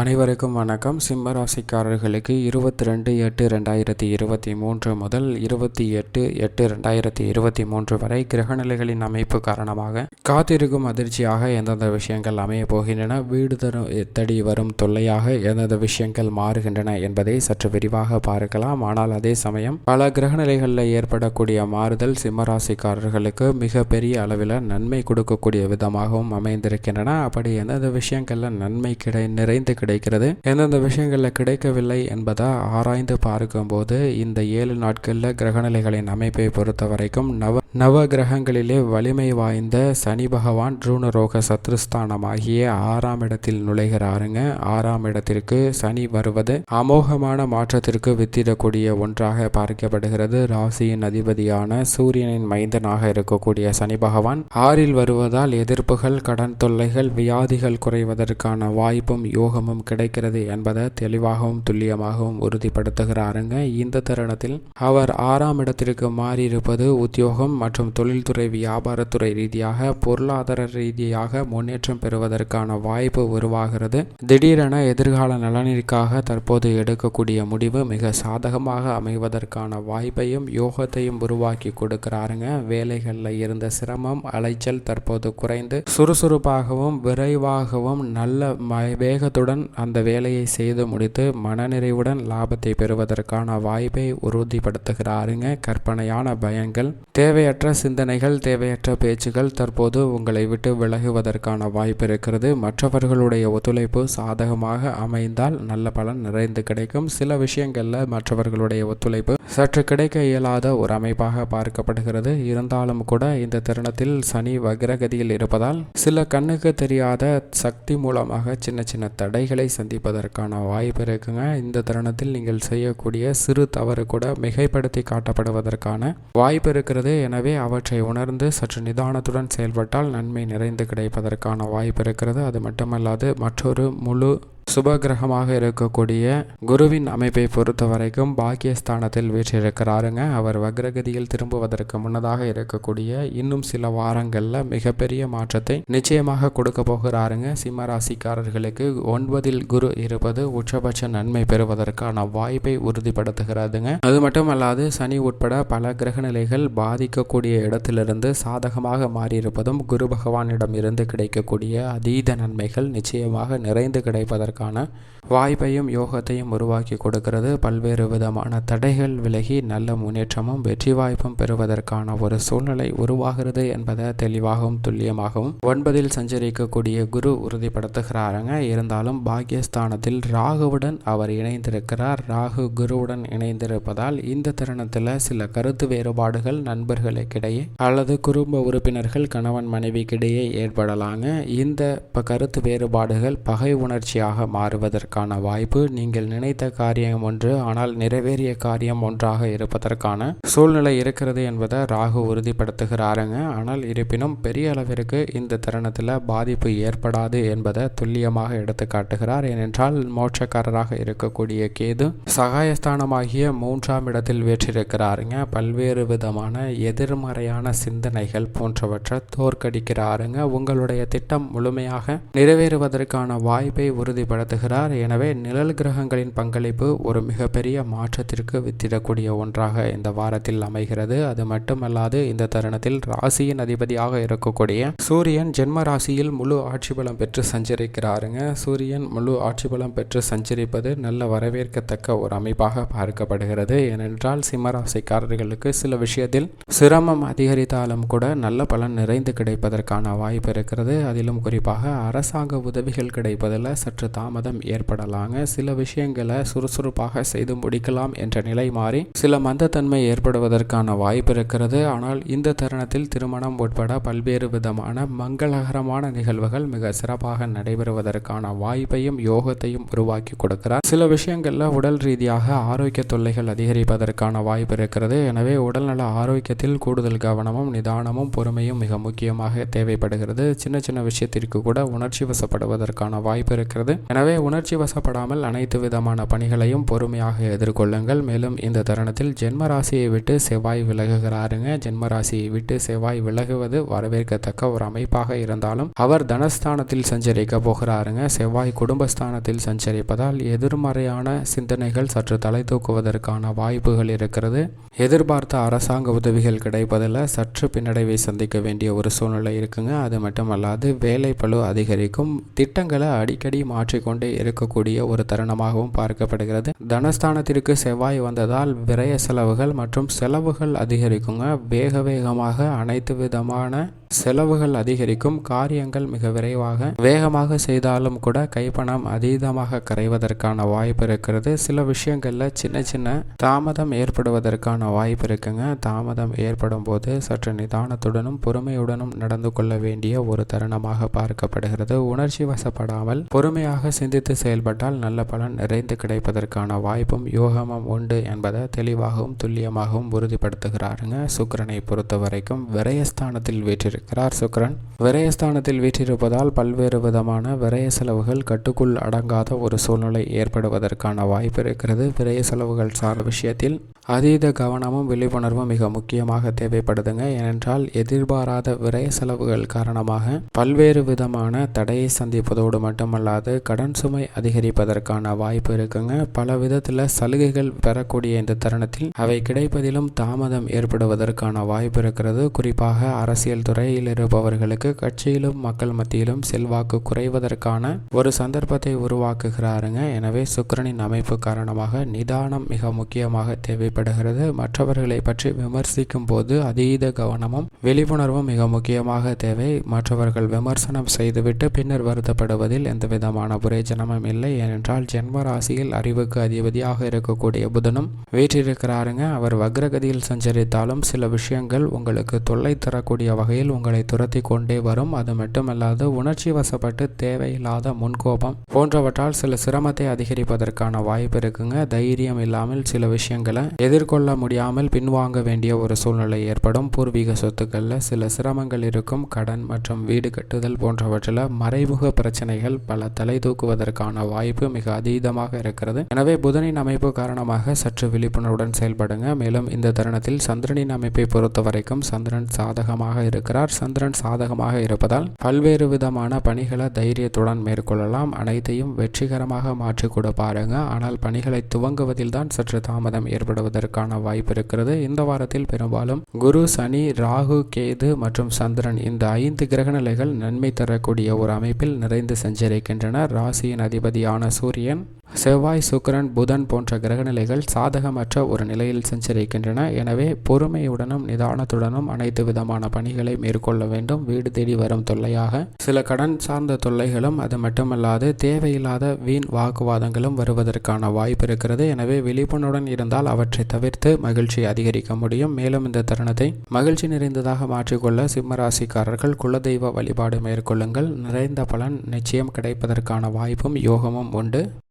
அனைவருக்கும் வணக்கம். சிம்ம ராசிக்காரர்களுக்கு இருபத்தி ரெண்டு எட்டு ரெண்டாயிரத்தி இருபத்தி மூன்று முதல் இருபத்தி எட்டு எட்டு ரெண்டாயிரத்தி இருபத்தி மூன்று வரை கிரகநிலைகளின் அமைப்பு காரணமாக காத்திருக்கும் அதிர்ச்சியாக எந்தெந்த விஷயங்கள் அமையப் போகின்றன வீடு தரும் எத்தடி வரும் தொல்லையாக எந்தெந்த விஷயங்கள் மாறுகின்றன என்பதை சற்று விரிவாக பார்க்கலாம். ஆனால் அதே சமயம் பல கிரகநிலைகளில் ஏற்படக்கூடிய மாறுதல் சிம்ம ராசிக்காரர்களுக்கு மிகப்பெரிய அளவில் நன்மை கொடுக்கக்கூடிய விதமாகவும் அமைந்திருக்கின்றன. அப்படி எந்தெந்த விஷயங்களில் நன்மை கிடை நிறைந்து கிடைக்கிறது. எந்தெந்த விஷயங்களில் கிடைக்கவில்லை என்பதை ஆராய்ந்து பார்க்கும்போது இந்த ஏழு நாட்களில் கிரகநிலைகளின் அமைப்பை பொறுத்த வரைக்கும் நவ நவ கிரகங்களிலே வலிமை வாய்ந்த சனி பகவான் ருணரோக சத்ருஸ்தானமாகிய ஆறாம் இடத்தில் நுழைகிறாருங்க. ஆறாம் இடத்திற்கு சனி வருவது அமோகமான மாற்றத்திற்கு வித்திடக்கூடிய ஒன்றாக பார்க்கப்படுகிறது. ராசியின் அதிபதியான சூரியனின் மைந்தனாக இருக்கக்கூடிய சனி பகவான் ஆறில் வருவதால் எதிர்ப்புகள் கடன் தொல்லைகள் வியாதிகள் குறைவதற்கான வாய்ப்பும் யோகமும் கிடைக்கிறது என்பதை தெளிவாகவும் துல்லியமாகவும் உறுதிப்படுத்துகிறாருங்க. இந்த தருணத்தில் அவர் ஆறாம் இடத்திற்கு மாறியிருப்பது உத்தியோகம் மற்றும் தொழில்துறை வியாபாரத்துறை ரீதியாக பொருளாதார ரீதியாக முன்னேற்றம் பெறுவதற்கான வாய்ப்பு உருவாகிறது. திடீரென எதிர்கால நலனிற்காக தற்போது எடுக்கக்கூடிய முடிவு மிக சாதகமாக அமைவதற்கான வாய்ப்பையும் யோகத்தையும் உருவாக்கி கொடுக்கிறாருங்க. வேலைகளில் இருந்த சிரமம் அலைச்சல் தற்போது குறைந்து சுறுசுறுப்பாகவும் விரைவாகவும் நல்ல வேகத்துடன் அந்த வேலையை செய்து முடித்து மனநிறைவுடன் லாபத்தை பெறுவதற்கான வாய்ப்பை உறுதிப்படுத்துகிறாருங்க. கற்பனையான பயங்கள் தேவையற்ற சிந்தனைகள் தேவையற்ற பேச்சுகள் தற்போது உங்களை விட்டு விலகுவதற்கான வாய்ப்பு இருக்கிறது. மற்றவர்களுடைய ஒத்துழைப்பு சாதகமாக அமைந்தால் நல்ல பலன் நிறைந்து கிடைக்கும். சில விஷயங்களில் மற்றவர்களுடைய ஒத்துழைப்பு சற்று கிடைக்க இயலாத ஒரு அமைப்பாக பார்க்கப்படுகிறது. இருந்தாலும் கூட இந்த தருணத்தில் சனி வக்ரகதியில் இருப்பதால் சில கண்ணுக்கு தெரியாத சக்தி மூலமாக சின்ன சின்ன தடை தடைகளை சந்திப்பதற்கான வாய்ப்பு இருக்குங்க. இந்த தருணத்தில் நீங்கள் செய்யக்கூடிய சிறு தவறு கூட மிகைப்படுத்தி காட்டப்படுவதற்கான வாய்ப்பு இருக்கிறது. எனவே அவற்றை உணர்ந்து சற்று நிதானத்துடன் செயல்பட்டால் நன்மை நிறைந்து கிடைப்பதற்கான வாய்ப்பு இருக்கிறது. அது மட்டுமல்லாது மற்றொரு முழு சுபகிரகமாக இருக்கக்கூடிய குருவின் அமைப்பை பொறுத்த வரைக்கும் பாக்கியஸ்தானத்தில் வீற்றிருக்கிறாருங்க. அவர் வக்ரகதியில் திரும்புவதற்கு முன்னதாக இருக்கக்கூடிய இன்னும் சில வாரங்களில் மிகப்பெரிய மாற்றத்தை நிச்சயமாக கொடுக்க போகிறாருங்க. சிம்ம ராசிக்காரர்களுக்கு ஒன்பதில் குரு இருப்பது உச்சபட்ச நன்மை பெறுவதற்கான வாய்ப்பை உறுதிப்படுத்துகிறதுங்க அது மட்டுமல்லாது சனி உட்பட பல கிரகநிலைகள் பாதிக்கக்கூடிய இடத்திலிருந்து சாதகமாக மாறியிருப்பதும் குரு பகவானிடம் இருந்து கிடைக்கக்கூடிய அதீத நன்மைகள் நிச்சயமாக நிறைந்து கிடைப்பதற்கு செய்வதற்கான வாய்ப்பையும் யோகத்தையும் உருவாக்கி கொடுக்கிறது. பல்வேறு விதமான தடைகள் விலகி நல்ல முன்னேற்றமும் வெற்றி வாய்ப்பும் பெறுவதற்கான ஒரு சூழ்நிலை உருவாகிறது என்பதை தெளிவாகவும் துல்லியமாகவும் ஒன்பதில் சஞ்சரிக்கக்கூடிய குரு உறுதிப்படுத்துகிறாருங்க. இருந்தாலும் பாக்கியஸ்தானத்தில் ராகுவுடன் அவர் இணைந்திருக்கிறார். ராகு குருவுடன் இணைந்திருப்பதால் இந்த தருணத்தில் சில கருத்து வேறுபாடுகள் நண்பர்களுக்கிடையே அல்லது குடும்ப உறுப்பினர்கள் கணவன் மனைவிக்கிடையே ஏற்படலாங்க. இந்த கருத்து வேறுபாடுகள் பகை உணர்ச்சியாக மாறுவதற்கான வாய்ப்பு நீங்கள் நினைத்த காரியம் ஒன்று ஆனால் நிறைவேறிய காரியம் ஒன்றாக இருப்பதற்கான சூழ்நிலை இருக்கிறது என்பதை ராகு உறுதிப்படுத்துகிறாருங்க. ஆனால் இருப்பினும் பெரிய அளவிற்கு இந்த தருணத்தில் பாதிப்பு ஏற்படாது என்பதை துல்லியமாக எடுத்து காட்டுகிறார். ஏனென்றால் மோட்சக்காரராக இருக்கக்கூடிய கேது சகாயஸ்தானமாகிய மூன்றாம் இடத்தில் வேற்றிருக்கிறாருங்க. பல்வேறு விதமான எதிர்மறையான சிந்தனைகள் போன்றவற்றை தோற்கடிக்கிறாருங்க. உங்களுடைய திட்டம் முழுமையாக நிறைவேறுவதற்கான வாய்ப்பை உறுதிப்படுத்துகிறார் எனவே நிழல் கிரகங்களின் பங்களிப்பு ஒரு மிகப்பெரிய மாற்றத்திற்கு வித்திடக்கூடிய ஒன்றாக இந்த வாரத்தில் அமைகிறது. அது மட்டுமல்லாது இந்த தருணத்தில் ராசியின் அதிபதியாக இருக்கக்கூடிய சூரியன் ஜென்ம ராசியில் முழு ஆட்சி பலம் பெற்று சஞ்சரிக்கிறாருங்க. சூரியன் முழு ஆட்சி பலம் பெற்று சஞ்சரிப்பது நல்ல வரவேற்கத்தக்க ஒரு அமைப்பாக பார்க்கப்படுகிறது. ஏனென்றால் சிம்மராசிக்காரர்களுக்கு சில விஷயத்தில் சிரமம் அதிகரித்தாலும் கூட நல்ல பலன் நிறைந்து கிடைப்பதற்கான வாய்ப்பு இருக்கிறது. அதிலும் குறிப்பாக அரசாங்க உதவிகள் கிடைப்பதில் சற்று தாமதம் ஏற்படலாங்க. சில விஷயங்களை சுறுசுறுப்பாக செய்து முடிக்கலாம் என்ற நிலை மாறி சில மந்தத்தன்மை ஏற்படுவதற்கான வாய்ப்பு இருக்கிறது. ஆனால் இந்த தருணத்தில் திருமணம் உட்பட பல்வேறு விதமான மங்களகரமான நிகழ்வுகள் மிக சிறப்பாக நடைபெறுவதற்கான வாய்ப்பையும் யோகத்தையும் உருவாக்கி கொடுக்கிறார். சில விஷயங்களில் உடல் ரீதியாக ஆரோக்கிய தொல்லைகள் அதிகரிப்பதற்கான வாய்ப்பு இருக்கிறது. எனவே உடல்நல ஆரோக்கியத்தில் கூடுதல் கவனமும் நிதானமும் பொறுமையும் மிக முக்கியமாக தேவைப்படுகிறது. சின்ன சின்ன விஷயத்திற்கு கூட உணர்ச்சி வசப்படுவதற்கான வாய்ப்பு இருக்கிறது. எனவே உணர்ச்சி வசப்படாமல் அனைத்து விதமான பணிகளையும் பொறுமையாக எதிர்கொள்ளுங்கள். மேலும் இந்த தருணத்தில் ஜென்ம ராசியை விட்டு செவ்வாய் விலகுகிறாருங்க. ஜென்ம ராசியை விட்டு செவ்வாய் விலகுவது வரவேற்கத்தக்க ஒரு அமைப்பாக இருந்தாலும் அவர் தனஸ்தானத்தில் சஞ்சரிக்க போகிறாருங்க. செவ்வாய் குடும்பஸ்தானத்தில் சஞ்சரிப்பதால் எதிர்மறையான சிந்தனைகள் சற்று தலை தூக்குவதற்கான வாய்ப்புகள் இருக்கிறது. எதிர்பார்த்த அரசாங்க உதவிகள் கிடைப்பதில் சற்று பின்னடைவை சந்திக்க வேண்டிய ஒரு சூழ்நிலை இருக்குங்க. அது மட்டுமல்லாது வேலை பழு அதிகரிக்கும். திட்டங்களை அடிக்கடி மாற்றி மாற்றிக்கொண்டே இருக்கக்கூடிய ஒரு தருணமாகவும் பார்க்கப்படுகிறது. தனஸ்தானத்திற்கு செவ்வாய் வந்ததால் விரய செலவுகள் மற்றும் செலவுகள் அதிகரிக்குங்க. வேக வேகமாக அனைத்து விதமான செலவுகள் அதிகரிக்கும் காரியங்கள் மிக விரைவாக வேகமாக செய்தாலும் கூட கைப்பணம் அதீதமாக கரைவதற்கான வாய்ப்பு இருக்கிறது. சில விஷயங்களில் சின்ன சின்ன தாமதம் ஏற்படுவதற்கான வாய்ப்பு இருக்குங்க. தாமதம் ஏற்படும் போது சற்று நிதானத்துடனும் பொறுமையுடனும் நடந்து கொள்ள வேண்டிய ஒரு தருணமாக பார்க்கப்படுகிறது. உணர்ச்சி வசப்படாமல் பொறுமையாக சிந்தித்து செயல்பட்டால் நல்ல பலன் நிறைந்து கிடைப்பதற்கான வாய்ப்பும் யோகமும் உண்டு என்பதை தெளிவாகவும் துல்லியமாகவும் உறுதிப்படுத்துகிறாருங்க. சுக்கரனை பொறுத்த வரைக்கும் விரயஸ்தானத்தில் வீற்றிருக்க இருக்கிறார் சுக்ரன். விரயஸ்தானத்தில் வீற்றிருப்பதால் பல்வேறு விதமான விரய செலவுகள் கட்டுக்குள் அடங்காத ஒரு சூழ்நிலை ஏற்படுவதற்கான வாய்ப்பு இருக்கிறது. விரய செலவுகள் சார்ந்த விஷயத்தில் அதீத கவனமும் விழிப்புணர்வும் மிக முக்கியமாக தேவைப்படுதுங்க. ஏனென்றால் எதிர்பாராத விரய செலவுகள் காரணமாக பல்வேறு விதமான தடையை சந்திப்பதோடு மட்டுமல்லாது கடன் சுமை அதிகரிப்பதற்கான வாய்ப்பு இருக்குங்க. பல விதத்தில் சலுகைகள் பெறக்கூடிய இந்த தருணத்தில் அவை கிடைப்பதிலும் தாமதம் ஏற்படுவதற்கான வாய்ப்பு இருக்கிறது. குறிப்பாக அரசியல் துறை பதவியில் இருப்பவர்களுக்கு கட்சியிலும் மக்கள் மத்தியிலும் செல்வாக்கு குறைவதற்கான ஒரு சந்தர்ப்பத்தை உருவாக்குகிறாருங்க. எனவே சுக்கரனின் அமைப்பு காரணமாக நிதானம் மிக முக்கியமாக தேவைப்படுகிறது. மற்றவர்களை பற்றி விமர்சிக்கும் போது அதீத கவனமும் விழிப்புணர்வும் மிக முக்கியமாக தேவை. மற்றவர்கள் விமர்சனம் செய்துவிட்டு பின்னர் வருத்தப்படுவதில் எந்த விதமான புரேஜனமும் இல்லை. ஏனென்றால் ஜென்ம ராசியில் அறிவுக்கு அதிபதியாக இருக்கக்கூடிய புதனும் வீற்றிருக்கிறாருங்க. அவர் வக்ரகதியில் சஞ்சரித்தாலும் சில விஷயங்கள் உங்களுக்கு தொல்லை தரக்கூடிய வகையில் உங்களை துரத்தி கொண்டே வரும். அது மட்டுமல்லாது உணர்ச்சி வசப்பட்டு தேவையில்லாத முன்கோபம் போன்றவற்றால் சில சிரமத்தை அதிகரிப்பதற்கான வாய்ப்பு இருக்குங்க. தைரியம் இல்லாமல் சில விஷயங்களை எதிர்கொள்ள முடியாமல் பின்வாங்க வேண்டிய ஒரு சூழ்நிலை ஏற்படும். பூர்வீக சொத்துக்களில் சில சிரமங்கள் இருக்கும். கடன் மற்றும் வீடு கட்டுதல் போன்றவற்றில் மறைமுக பிரச்சனைகள் பல தலை தூக்குவதற்கான வாய்ப்பு மிக அதீதமாக இருக்கிறது. எனவே புதனின் அமைப்பு காரணமாக சற்று விழிப்புணர்வுடன் செயல்படுங்க. மேலும் இந்த தருணத்தில் சந்திரனின் அமைப்பை பொறுத்த வரைக்கும் சந்திரன் சாதகமாக இருக்கிறார். சந்திரன் சாதகமாக இருப்பதால் பல்வேறு விதமான பணிகளை தைரியத்துடன் மேற்கொள்ளலாம். அனைத்தையும் வெற்றிகரமாக மாற்றி கொடுப்பாருங்க ஆனால் பணிகளை துவங்குவதில் தான் சற்று தாமதம் ஏற்படுவதற்கான வாய்ப்பு இருக்கிறது. இந்த வாரத்தில் பெரும்பாலும் குரு சனி ராகு கேது மற்றும் சந்திரன் இந்த ஐந்து கிரகநிலைகள் நன்மை தரக்கூடிய ஒரு அமைப்பில் நிறைந்து சஞ்சரிக்கின்றன ராசியின் அதிபதியான சூரியன் செவ்வாய் சுக்கரன் புதன் போன்ற கிரகநிலைகள் சாதகமற்ற ஒரு நிலையில் சஞ்சரிக்கின்றன. எனவே பொறுமையுடனும் நிதானத்துடனும் அனைத்து விதமான பணிகளை மேற்கொள்ள வேண்டும். வீடு தேடி வரும் தொல்லையாக சில கடன் சார்ந்த தொல்லைகளும் அது மட்டுமல்லாது தேவையில்லாத வீண் வாக்குவாதங்களும் வருவதற்கான வாய்ப்பு இருக்கிறது. எனவே விழிப்புணர்வுடன் இருந்தால் அவற்றை தவிர்த்து மகிழ்ச்சி அதிகரிக்க முடியும். மேலும் இந்த தருணத்தை மகிழ்ச்சி நிறைந்ததாக மாற்றிக்கொள்ள சிம்மராசிக்காரர்கள் குலதெய்வ வழிபாடு மேற்கொள்ளுங்கள். நிறைந்த பலன் நிச்சயம் கிடைப்பதற்கான வாய்ப்பும் யோகமும் உண்டு.